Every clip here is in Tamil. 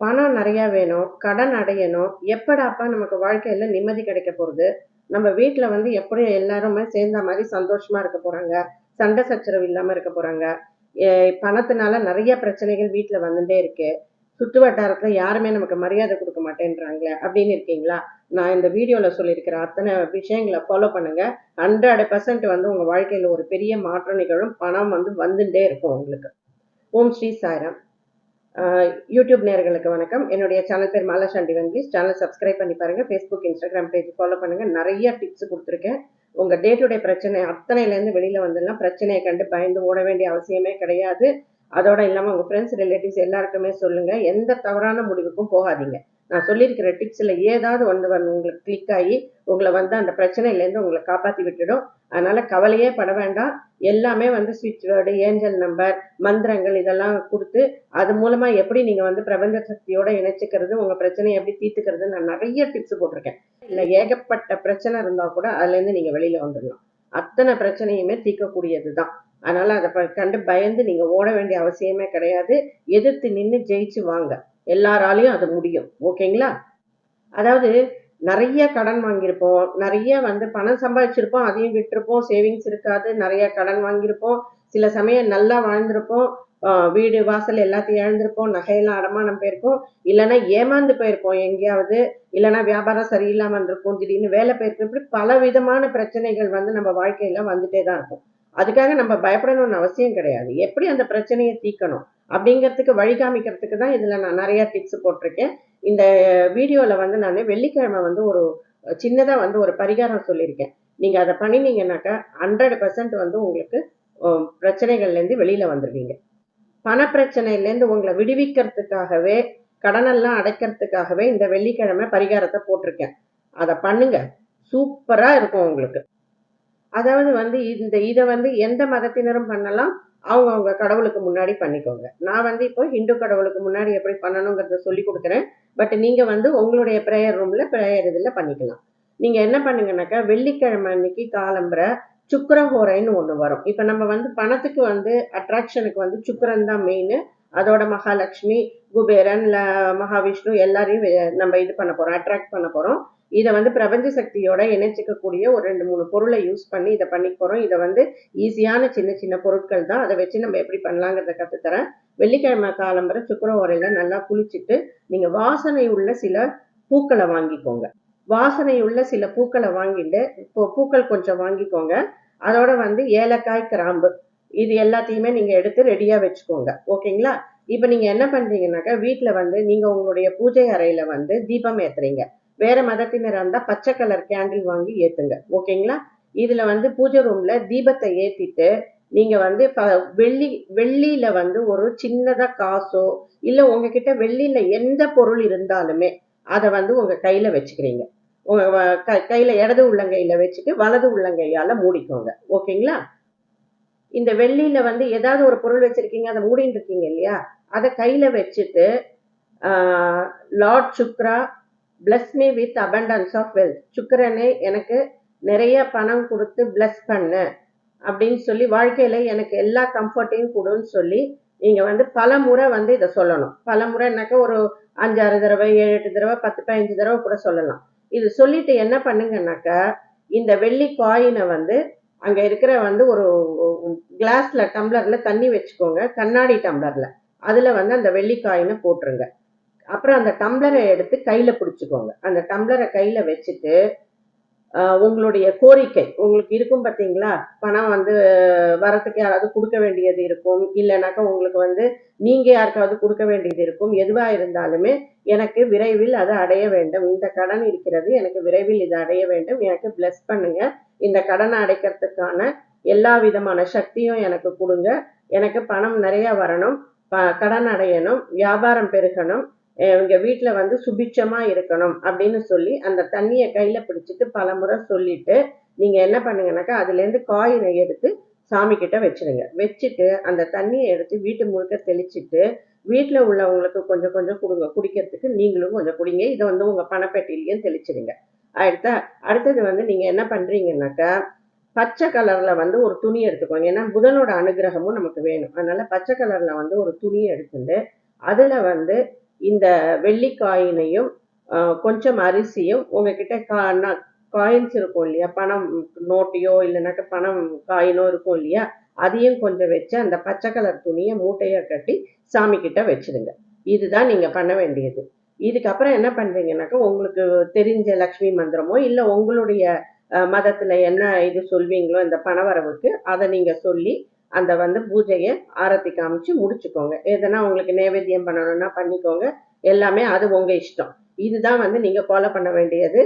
பணம் நிறையா வேணும் கடன் அடையணும். எப்படாப்பா நமக்கு வாழ்க்கையில் நிம்மதி கிடைக்க போகிறது நம்ம வீட்டில் வந்து எப்படி எல்லாருமே சேர்ந்த மாதிரி சந்தோஷமாக இருக்க போகிறாங்க சண்டை சச்சரவு இல்லாமல் இருக்க போகிறாங்க பணத்தினால நிறைய பிரச்சனைகள் வீட்டில் வந்துட்டே இருக்கு. சுற்று வட்டாரத்தில் யாருமே நமக்கு மரியாதை கொடுக்க மாட்டேன்றாங்களே அப்படின்னு இருக்கீங்களா? நான் இந்த வீடியோவில் சொல்லியிருக்கிற அத்தனை விஷயங்களை ஃபாலோ பண்ணுங்கள் ஹண்ட்ரட் பர்சன்ட் வந்து உங்கள் வாழ்க்கையில் ஒரு பெரிய மாற்றம் நிகழும். பணம் வந்து வந்துட்டே இருக்கும் உங்களுக்கு. ஓம் ஸ்ரீ சாய்ராம். யூடியூப் நேர்களுக்கு வணக்கம். என்னுடைய சேனல் பேர் மாலா சாண்டி வங்கிஸ். சேனல் சப்ஸ்கிரைப் பண்ணி பாருங்கள் ஃபேஸ்புக் இன்ஸ்டாகிராம் பேஜ் ஃபாலோ பண்ணுங்கள் நிறைய டிப்ஸ் கொடுத்துருக்கேன். உங்கள் டே டு டே பிரச்சனை அத்தனையிலேருந்து வெளியில் வந்துடலாம் பிரச்சனையை கண்டு பயந்து ஓட வேண்டிய அவசியமே கிடையாது. அதோட இல்லாமல் உங்கள் ஃப்ரெண்ட்ஸ் ரிலேட்டிவ்ஸ் எல்லாருக்குமே சொல்லுங்கள் எந்த தவறான முடிவுக்கும் போகாதீங்க. நான் சொல்லியிருக்கிற டிப்ஸில் ஏதாவது ஒன்று வந்து உங்களுக்கு கிளிக் ஆகி உங்களை வந்து அந்த பிரச்சனையிலேருந்து உங்களை காப்பாற்றி விட்டுடும். அதனால கவலையே பட வேண்டாம். எல்லாமே வந்து ஸ்விட்ச் வேர்டு ஏஞ்சல் நம்பர் மந்திரங்கள் இதெல்லாம் கொடுத்து அது மூலமாக எப்படி நீங்கள் வந்து பிரபஞ்ச சக்தியோட இணைச்சிக்கிறது உங்கள் பிரச்சனையை எப்படி தீர்த்துக்கிறது நான் நிறைய டிப்ஸ் போட்டிருக்கேன். இல்லை ஏகப்பட்ட பிரச்சனை இருந்தால் கூட அதுல இருந்து வெளியில் வெளியில வந்துடலாம் அத்தனை பிரச்சனையுமே தீர்க்கக்கூடியது தான். அதனால அதை ப- கண்டு பயந்து நீங்க ஓட வேண்டிய அவசியமே கிடையாது. எதிர்த்து நின்று ஜெயிச்சு வாங்க. எல்லாராலையும் அது முடியும். ஓகேங்களா? அதாவது நிறைய கடன் வாங்கியிருப்போம். நிறைய வந்து பணம் சம்பாதிச்சிருப்போம். அதையும் விட்டிருப்போம். சேவிங்ஸ் இருக்காது. நிறைய கடன் வாங்கியிருப்போம். சில சமயம் நல்லா வாழ்ந்திருப்போம். வீடு வாசல் எல்லாத்தையும் இழந்திருப்போம். நகையெல்லாம் அடமானம் போயிருப்போம் இல்லைன்னா ஏமாந்து போயிருப்போம் எங்கேயாவது. இல்லைன்னா வியாபாரம் சரியில்லாமல் இருக்கும் திடீர்னு வேலை போயிருக்கும். இப்படி பல விதமான பிரச்சனைகள் வந்து நம்ம வாழ்க்கையில வந்துட்டே தான் இருக்கும். அதுக்காக நம்ம பயப்படணும்னு அவசியம் கிடையாது. எப்படி அந்த பிரச்சனையை தீர்க்கணும்? அப்படிங்கிறதுக்கு வழி காமிக்கிறதுக்கு தான் இதில் நான் நிறைய டிப்ஸ் போட்டிருக்கேன். இந்த வீடியோவில் வந்து நான் வெள்ளிக்கிழமை வந்து ஒரு சின்னதாக வந்து ஒரு பரிகாரம் சொல்லியிருக்கேன். நீங்கள் அதை பண்ணினீங்கன்னாக்கா ஹண்ட்ரட் பர்சன்ட் வந்து உங்களுக்கு பிரச்சனைகள்லேருந்து வெளியில் வந்துடுவீங்க பணப்பிரச்சனையிலேருந்து பிரச்சனையிலேருந்து உங்களை விடுவிக்கிறதுக்காகவே கடனெல்லாம் அடைக்கிறதுக்காகவே இந்த வெள்ளிக்கிழமை பரிகாரத்தை போட்டிருக்கேன். அதை பண்ணுங்க. சூப்பராக இருக்கும் உங்களுக்கு. அதாவது வந்து இந்த இதை வந்து எந்த மதத்தினரும் பண்ணலாம்? அவங்க அவங்க கடவுளுக்கு முன்னாடி பண்ணிக்கோங்க. நான் வந்து இப்போ ஹிந்து கடவுளுக்கு முன்னாடி எப்படி பண்ணணுங்கிறத சொல்லி கொடுக்குறேன். பட் நீங்க வந்து உங்களுடைய ப்ரேயர் ரூம்ல ப்ரேயர் இதில் பண்ணிக்கலாம். நீங்க என்ன பண்ணுங்கனாக்கா வெள்ளிக்கிழமை அன்னைக்கு காலம்புரை சுக்கரஹோரைன்னு ஒன்று வரும். இப்போ நம்ம வந்து பணத்துக்கு வந்து அட்ராக்ஷனுக்கு வந்து சுக்கரன் தான் மெயின் அதோட மகாலட்சுமி குபேரன் மகாவிஷ்ணு எல்லாரையும் நம்ம இது பண்ண போறோம் அட்ராக்ட் பண்ண போறோம். இதை வந்து பிரபஞ்ச சக்தியோட இணைச்சிக்கக்கூடிய ஒரு ரெண்டு மூணு பொருளை யூஸ் பண்ணி இதை பண்ணி இதை வந்து ஈஸியான சின்ன சின்ன பொருட்கள் தான். அதை வச்சு நம்ம எப்படி பண்ணலாங்கிறத கற்றுத்தரேன் வெள்ளிக்கிழமை காலம்பரை சுக்கரவரையில் நல்லா குளிச்சுட்டு நீங்க வாசனை உள்ள சில பூக்களை வாங்கிக்கோங்க. வாசனை உள்ள சில பூக்களை வாங்கிட்டு இப்போ பூக்கள் கொஞ்சம் வாங்கிக்கோங்க. அதோட வந்து ஏலக்காய் கிராம்பு இது எல்லாத்தையுமே நீங்க எடுத்து ரெடியா வச்சுக்கோங்க. ஓகேங்களா இப்போ நீங்க என்ன பண்றீங்கன்னாக்கா வீட்ல வந்து நீங்க உங்களுடைய பூஜை அறையில வந்து தீபம் ஏத்துறீங்க. வேற மதத்தினராக இருந்தால் பச்சை கலர் கேண்டில் வாங்கி ஏற்றுங்க ஓகேங்களா இதில் வந்து பூஜை ரூமில் தீபத்தை ஏற்றிட்டு நீங்கள் வந்து ப- வெள்ளி வெள்ளியில் வந்து ஒரு சின்னதாக காசோ இல்லை உங்ககிட்ட வெள்ளியில் எந்த பொருள் இருந்தாலுமே அதை வந்து உங்கள் கையில் வச்சுக்கிறீங்க. உங்கள் க- கையில் இடது உள்ளங்கையில் வச்சுட்டு வலது உள்ளங்கையால் மூடிக்கோங்க. ஓகேங்களா இந்த வெள்ளியில் வந்து ஏதாவது ஒரு பொருள் வச்சுருக்கீங்க அதை மூடின்னு இருக்கீங்க இல்லையா? அதை கையில் வச்சுட்டு lord Shukra bless me with abundance of wealth சுக்கரனே எனக்கு நிறைய பணம் கொடுத்து பிளஸ் பண்ணு அப்படின்னு சொல்லி வாழ்க்கையில் எனக்கு எல்லா கம்ஃபர்ட்டையும் கொடுன்னு சொல்லி நீங்கள் வந்து பல முறை வந்து இதை சொல்லணும். பல முறைனாக்கா ஒரு அஞ்சாறு தடவை ஏழு எட்டு தடவை பத்து பதினஞ்சு தடவை கூட சொல்லலாம். இது சொல்லிட்டு என்ன பண்ணுங்கனாக்க இந்த வெள்ளி காயினை வந்து அங்கே இருக்கிற வந்து ஒரு கிளாஸில் டம்ளரில் தண்ணி வச்சுக்கோங்க. கண்ணாடி டம்ளரில் அதில் வந்து அந்த வெள்ளி காயினை போட்டுருங்க. அப்புறம் அந்த டம்ளரை எடுத்து கையில் பிடிச்சிக்கோங்க. அந்த டம்ளரை கையில் வச்சுட்டு உங்களுடைய கோரிக்கை உங்களுக்கு இருக்கும் பார்த்தீங்களா பணம் வந்து வரத்துக்கு யாராவது கொடுக்க வேண்டியது இருக்கும். இல்லைனாக்கா உங்களுக்கு வந்து நீங்கள் யாருக்காவது கொடுக்க வேண்டியது இருக்கும். எதுவாக இருந்தாலுமே எனக்கு விரைவில் அது அடைய வேண்டும். இந்த கடன் இருக்கிறது எனக்கு விரைவில் இது அடைய வேண்டும். எனக்கு பிளஸ் பண்ணுங்க. இந்த கடனை அடைக்கிறதுக்கான எல்லா விதமான சக்தியும் எனக்கு கொடுங்க. எனக்கு பணம் நிறைய வரணும். ப- கடன் அடையணும். வியாபாரம் பெருகணும். இவங்க வீட்டில் வந்து சுபிட்சமாக இருக்கணும் அப்படின்னு சொல்லி அந்த தண்ணியை கையில் பிடிச்சிட்டு பல முறை சொல்லிட்டு நீங்கள் என்ன பண்ணுங்கனாக்கா அதுலேருந்து காயினை எடுத்து சாமி கிட்ட வச்சிருங்க. வச்சுட்டு அந்த தண்ணியை எடுத்து வீட்டு முழுக்க தெளிச்சிட்டு வீட்டில் உள்ளவங்களுக்கு கொஞ்சம் கொஞ்சம் கொடுங்க குடிக்கிறதுக்கு நீங்களும் கொஞ்சம் குடிங்க. இதை வந்து உங்கள் பணப்பெட்டிலையும் தெளிச்சிடுங்க அடுத்த அடுத்தது வந்து நீங்கள் என்ன பண்ணுறீங்கன்னாக்கா பச்சை கலரில் வந்து ஒரு துணி எடுத்துக்கோங்க. ஏன்னா புதனோட அனுகிரகமும் நமக்கு வேணும். அதனால் பச்சை கலரில் வந்து ஒரு துணி எடுத்துட்டு அதில் வந்து இந்த வெள்ளிக்காயினையும் கொஞ்சம் அரிசியும் உங்ககிட்ட கா காயின்ஸ் இருக்கும் இல்லையா? பணம் நோட்டையோ இல்லைனாக்க பணம் காயினோ இருக்கும் இல்லையா? அதையும் கொஞ்சம் வச்சு அந்த பச்சை கலர் துணியை மூட்டையாக கட்டி சாமி கிட்ட வச்சிடுங்க இதுதான் நீங்கள் பண்ண வேண்டியது. இதுக்கப்புறம் என்ன பண்ணுறீங்கனாக்கா உங்களுக்கு தெரிஞ்ச லக்ஷ்மி மந்திரமோ இல்லை உங்களுடைய மதத்தில் என்ன இது சொல்வீங்களோ இந்த பணவரவுக்கு அதை நீங்கள் சொல்லி அந்த வந்து பூஜையை ஆரத்தி காமிச்சு முடிச்சுக்கோங்க. எதனா உங்களுக்கு நைவேத்தியம் பண்ணணும்னா பண்ணிக்கோங்க. எல்லாமே அது உங்க இஷ்டம். இதுதான் வந்து நீங்க ஃபாலோ பண்ண வேண்டியது.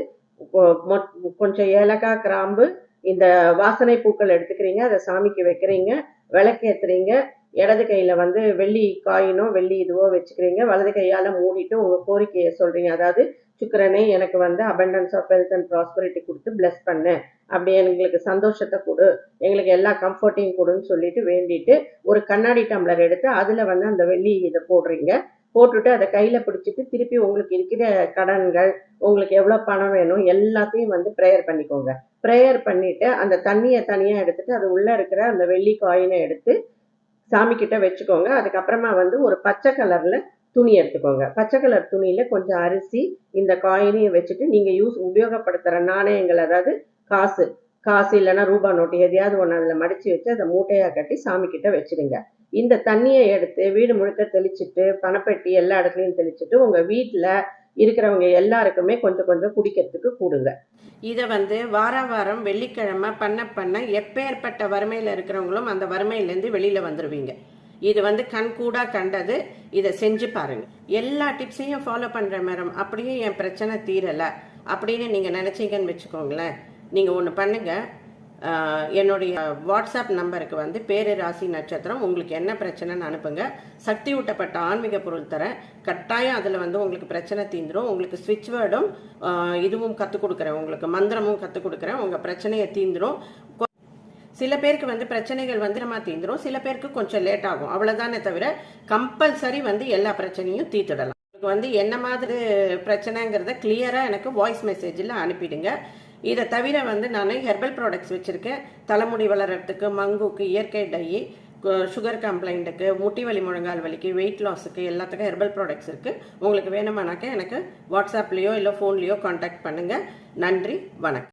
கொஞ்சம் ஏலக்காய் கிராம்பு இந்த வாசனை பூக்கள் எடுத்துக்கிறீங்க அதை சாமிக்கு வைக்கிறீங்க விளக்கேத்துறீங்க இடது கையில வந்து வெள்ளி காயினோ வெள்ளி இதுவோ வச்சுக்கிறீங்க வலது கையால மூடிட்டு உங்க கோரிக்கையை சொல்றீங்க. அதாவது சுக்கிரனே எனக்கு வந்து abundance of wealth and prosperity கொடுத்து பிளஸ் பண்ணு. அப்படி எங்களுக்கு சந்தோஷத்தை கொடு. எங்களுக்கு எல்லா கம்ஃபர்ட்டையும் கொடுன்னு சொல்லிட்டு வேண்டிட்டு ஒரு கண்ணாடி டம்ளர் எடுத்து அதில் வந்து அந்த வெள்ளி இதை போடுறீங்க. போட்டுட்டு அதை கையில் பிடிச்சிட்டு திருப்பி உங்களுக்கு இருக்கிற கடன்கள் உங்களுக்கு எவ்வளோ பணம் வேணும் எல்லாத்தையும் வந்து ப்ரேயர் பண்ணிக்கோங்க. ப்ரேயர் பண்ணிட்டு அந்த தண்ணியை தனியாக எடுத்துட்டு அது உள்ளே இருக்கிற அந்த வெள்ளி காயினை எடுத்து சாமிக்கிட்ட வச்சுக்கோங்க. அதுக்கப்புறமா வந்து ஒரு பச்சை கலரில் துணி எடுத்துக்கோங்க. பச்சை கலர் துணியில் கொஞ்சம் அரிசி இந்த காயினையும் வச்சுட்டு நீங்கள் யூஸ் உபயோகப்படுத்துகிற நாணயங்கள் அதாவது காசு காசு இல்லைன்னா ரூபா நோட்டு எதையாவது ஒன்று அதில் மடிச்சு வச்சு அதை மூட்டையாக கட்டி சாமி கிட்ட வச்சிடுங்க இந்த தண்ணியை எடுத்து வீடு முழுக்க தெளிச்சிட்டு பணப்பெட்டி எல்லா இடத்துலையும் தெளிச்சிட்டு உங்கள் வீட்டில் இருக்கிறவங்க எல்லாருக்குமே கொஞ்சம் கொஞ்சம் குடிக்கிறதுக்கு கூடுங்க. இதை வந்து வார வாரம் வெள்ளிக்கிழமை பண்ண பண்ண எப்பேற்பட்ட வறுமையில் இருக்கிறவங்களும் அந்த வறுமையிலேருந்து வெளியில் வந்துடுவீங்க இது வந்து கண் கூட கண்டது இதை செஞ்சு பாருங்க. எல்லா டிப்ஸையும் ஃபாலோ பண்ணுற மேடம் அப்படியே என் பிரச்சனை தீரலை அப்படின்னு நீங்கள் நினச்சிங்கன்னு வச்சுக்கோங்களேன். நீங்கள் ஒன்று பண்ணுங்கள் என்னுடைய வாட்ஸ்அப் நம்பருக்கு வந்து பேரு ராசி நட்சத்திரம் உங்களுக்கு என்ன பிரச்சனைன்னு அனுப்புங்க. சக்தி ஊட்டப்பட்ட ஆன்மீக பொருள் தரேன். கட்டாயம் அதில் வந்து உங்களுக்கு பிரச்சனை தீந்துடும் உங்களுக்கு ஸ்விட்ச் வேர்டும் இதுவும் கற்றுக் கொடுக்குறேன். உங்களுக்கு மந்திரமும் கற்றுக் கொடுக்குறேன். உங்கள் பிரச்சனையை தீந்துடும் சில பேருக்கு வந்து பிரச்சனைகள் வந்திரமாக தீந்துடும் சில பேருக்கு கொஞ்சம் லேட் ஆகும். அவ்வளோதானே தவிர கம்பல்சரி வந்து எல்லா பிரச்சனையும் தீர்த்துடலாம். உங்களுக்கு வந்து என்ன மாதிரி பிரச்சனைங்கிறத கிளியராக எனக்கு வாய்ஸ் மெசேஜில் அனுப்பிடுங்க. இதை தவிர வந்து நான் ஹெர்பல் ப்ராடக்ட்ஸ் வச்சுருக்கேன். தலைமுடி வளர்கிறதுக்கு மங்குக்கு இயற்கை டை சுகர் கம்ப்ளைண்ட்டுக்கு முட்டி வலி முழங்கால் வலிக்கு வெயிட் லாஸுக்கு எல்லாத்துக்கும் ஹெர்பல் ப்ராடக்ட்ஸ் இருக்குது உங்களுக்கு வேணுமானாக்க எனக்கு வாட்ஸ்அப்லேயோ இல்லை ஃபோன்லேயோ காண்டாக்ட் பண்ணுங்கள் நன்றி வணக்கம்.